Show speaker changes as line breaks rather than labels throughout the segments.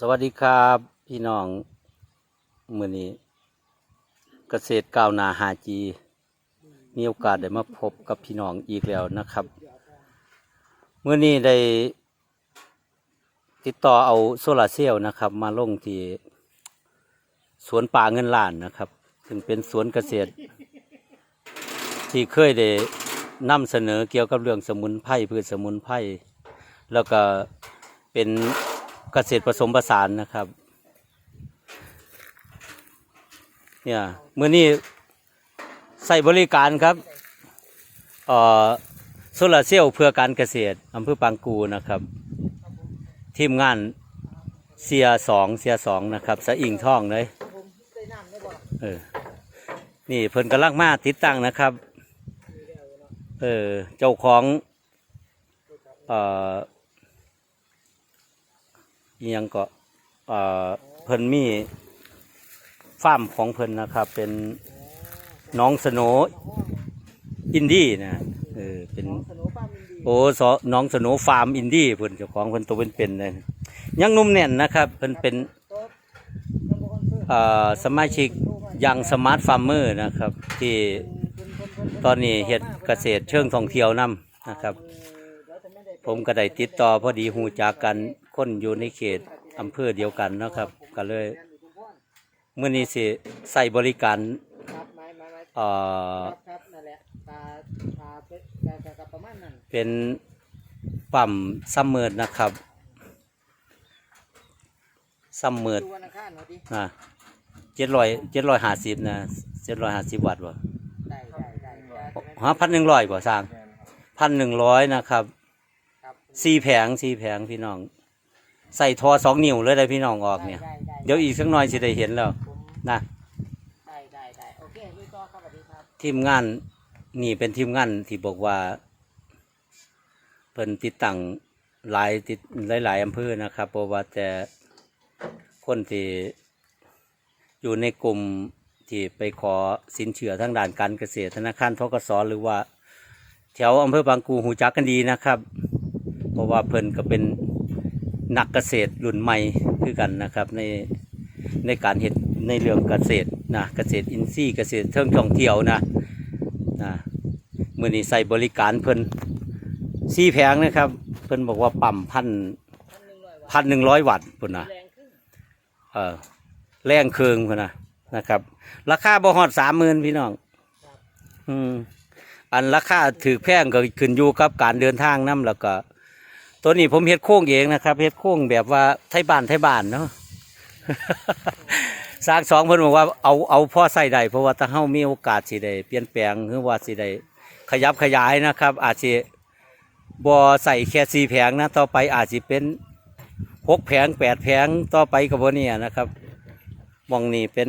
สวัสดีครับพี่น้องมือนี้ เกษตรก้าวนาหาจีมีโอกาสได้มาพบกับพี่น้องอีกแล้วนะครับมือนี้ได้ติดต่อเอาโซลาร์เซลล์นะครับ มาลงที่สวนป่าเงินล้านนะครับ ซึ่งเป็นสวนเกษตร ที่เคยได้นำเสนอเกี่ยวกับเรื่องสมุนไพรพืชสมุนไพรแล้วก็เป็น เกษตรผสมผสานนะครับ เนี่ยเมื่อนี้ใส่บริการครับเอ่อโซลาร์เซลล์เพื่อการเกษตรอำเภอปางกูนะครับ ทีมงานเสียสองเสียสองนะครับสะอิงท่องเลยเออนี่เพิ่นกำลังมาติดตั้งนะครับ เออเจ้าของเอ่อ อิหยังก็เพิ่นมีฟาร์มของเพิ่นนะครับ เป็นน้องสโนอินดี้นะเออเป็น
โอินดี
โอ้สน้องสโนฟาร์มอินดี้เพิ่นเจ้าของเพิ่นตัวเป็นๆเลยยังนุ่มแน่นนะครับเพิ่นเป็น
โต๊ะน้ำมันเพิ่ม
เอ่อสมาชิกยังสมาร์ทฟาร์มเมอร์นะครับ ที่ตอนนี้เฮ็ดเกษตรเชิงท่องเที่ยวนํนะครับ ผมก็ได้ติดต่อพอดีหูจากกัน คนอยู่ในเขตอำเภอเดียวกันเนาะครับ ก็เลยเมื่อนี้สิใส่บริการ
ครับไม้ไม้ไม้
เอ่อ
ครับครับนั่นแหละตาตาเป็นตาตาตาประมาณนั้น
เป็นปั๊มซัมเมอร์นะครับซัมเมอร์
ดูวันอังคารเนาะดิ
นะเจ็ดร้อยเจ็ดร้อยห้าสิบนะเจ็ดร้อยห้าสิบวัตต์บ่
ได้ได้ได้ได้
ฮะพันหนึ่งร้อยบ่สร้างพันหนึ่งร้อยนะครับ
ครับ
สี่แผงสี่แผงพี่น้อง ใส่ทอสองนิ้วเลยได้พี่น้องออกเนี่ย
ได้ได้
เดี๋ยวอีกสักหน่อยสิได้เห็นแล้ว
ผม
นะ
ได้ได้ได้โอเคลุยต่อครับสวัสดีครับ
ทีมงานนี่เป็นทีมงานที่บอกว่าเพิ่นติดตั้งหลายติดหลายๆอำเภอนะครับเพราะว่าแต่คนที่อยู่ในกลุ่มที่ไปขอสินเชื่อทางด้านการเกษตรธนาคารทกสหรือว่า แถวอำเภอบางกูหูจักกันดีนะครับ เพราะว่าเพิ่นก็เป็น นักเกษตรรุ่นใหม่คือกันนะครับในในการเห็ดในเรื่องเกษตรนะเกษตรอินทรีย์เกษตรเทิงท่องเที่ยวนะนะมือนี้ใส่บริการเพิ่นซี่แพงนะครับ เพิ่นบอกว่าปั๊มพัน
พันหนึ่งร้อยวัตต์
พุ่นนะเออแรงเคืองพุ่นนะนะครับ ราคาบ่ฮอดสามหมื่นพี่น้องอืมอันราคาถือแพงก็ขึ้นอยู่กับการเดินทางนํแล้วก็ ตัวนี้ผมเฮ็ดโค้งเองนะครับเฮ็ดโค้งแบบว่าไทยบ้านไทยบ้านเนาะสร้างสองเพิ่นบอกว่าเอาเอาพ่อใส่ได้เพราะว่าถ้าเฮามีโอกาสสิได้เปลี่ยนแปลงหรือว่าสิได้ขยับขยายนะครับ อาจสิบ่ใส่แค่สี่แผงนะต่อไปอาจสิเป็นหกแผงแปดแผงต่อไปก็บ่เนี่ยนะครับมองนี้เป็น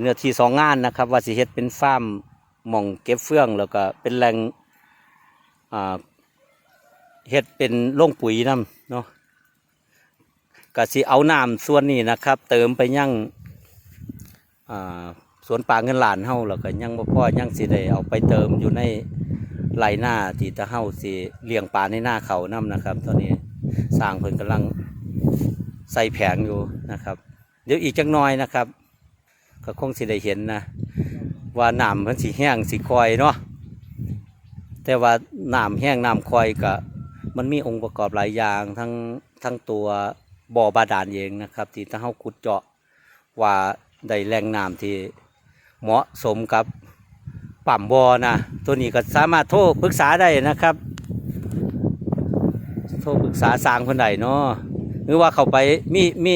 เนื้อที่สองงานนะครับ ว่าสิเฮ็ดเป็นฟาร์มมองเก็บเฟืองแล้วก็เป็นแหล่งอ่า เฮ็ดเป็นโรงปุ๋ยนํเนาะก็สิเอาน้ำส่วนนี้นะครับ เติมไปยังอ่าสวนป่าเงินหลานเฮาแล้วก็ยังบ่พอยังสิได้เอาไปเติมอยู่ในไรหน้าที่ตะเฮาสิเลี้ยงปลาในหน้าเขานํนะครับ ตอนนี้สร้างเพิ่นกำลังใส่แผงอยู่นะครับ เดี๋ยวอีกจักหน่อยนะครับ ก็คงสิได้เห็นนะ ว่าน้ำมันสิแห้งสิคอยเนาะแต่ว่าน้ำแห้งน้ำคอยก็ มันมีองค์ประกอบหลายอย่างทั้งทั้งตัวบ่อบาดาลเองนะครับ ที่ถ้าเฮาขุดเจาะว่าได้แหล่งน้ำที่เหมาะสมกับปั๊มบ่อนะตัวนี้ก็สามารถโทรปรึกษาได้นะครับ โทรปรึกษาสร้างคนใดเนาะหรือว่าเขาไปมีมี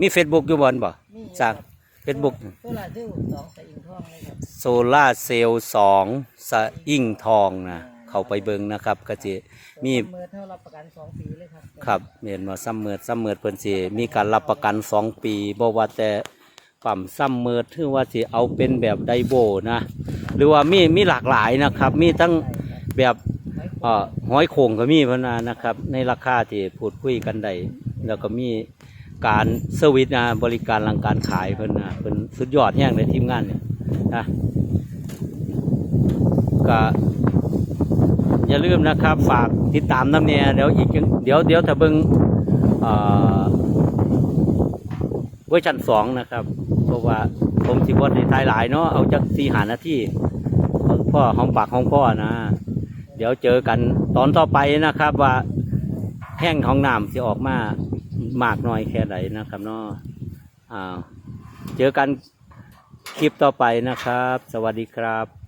มีเฟซบุ๊กอยู่บอนบ่
นี่
สร้างเฟซบุ๊ก
โซลาร์เซลล์สองสายอินทองเลยครับ
โซล่าเซลล์สองสะอิ่งทองนะ เข้าไปเบิ่งนะครับก็จะมี
เมื่อเท่ารับประกันสองปีเลยครับ
ครับเห็นว่าซัมเมอร์ซัมเมอร์เพิ่นสิมีการรับประกันสองปีบ่ว่าแต่ปั๊มซัมเมอร์ถือว่าสิเอาเป็นแบบไดโบนะ หรือว่ามีมีหลากหลายนะครับ มีทั้งแบบเอ่อหอยโข่งก็มีพะนานะครับ ในราคาที่พูดคุยกันได้แล้วก็มีการเซอร์วิสนะบริการหลังการขายเพิ่นนะเพิ่นสุดยอดแห่งในทีมงานเนี่ยนะก็ อย่าลืมนะครับ ฝากติดตามน้ำเนี่ยเดี๋ยวอีกเดี๋ยวเดี๋ยวถ้าเบิ่งเอ่ออ่าเวอร์ชันสองนะครับ เพราะว่าผมสิบวันในท้ายหลายเนาะเอาจากสี่หานาทีเอาพ่อห้องปากห้องพ่อนะ เดี๋ยวเจอกันตอนต่อไปนะครับว่าแห้งของน้ำจะออกมามากน้อยแค่ไหนนะครับเนาะเจอกันคลิปต่อไปนะครับ สวัสดีครับ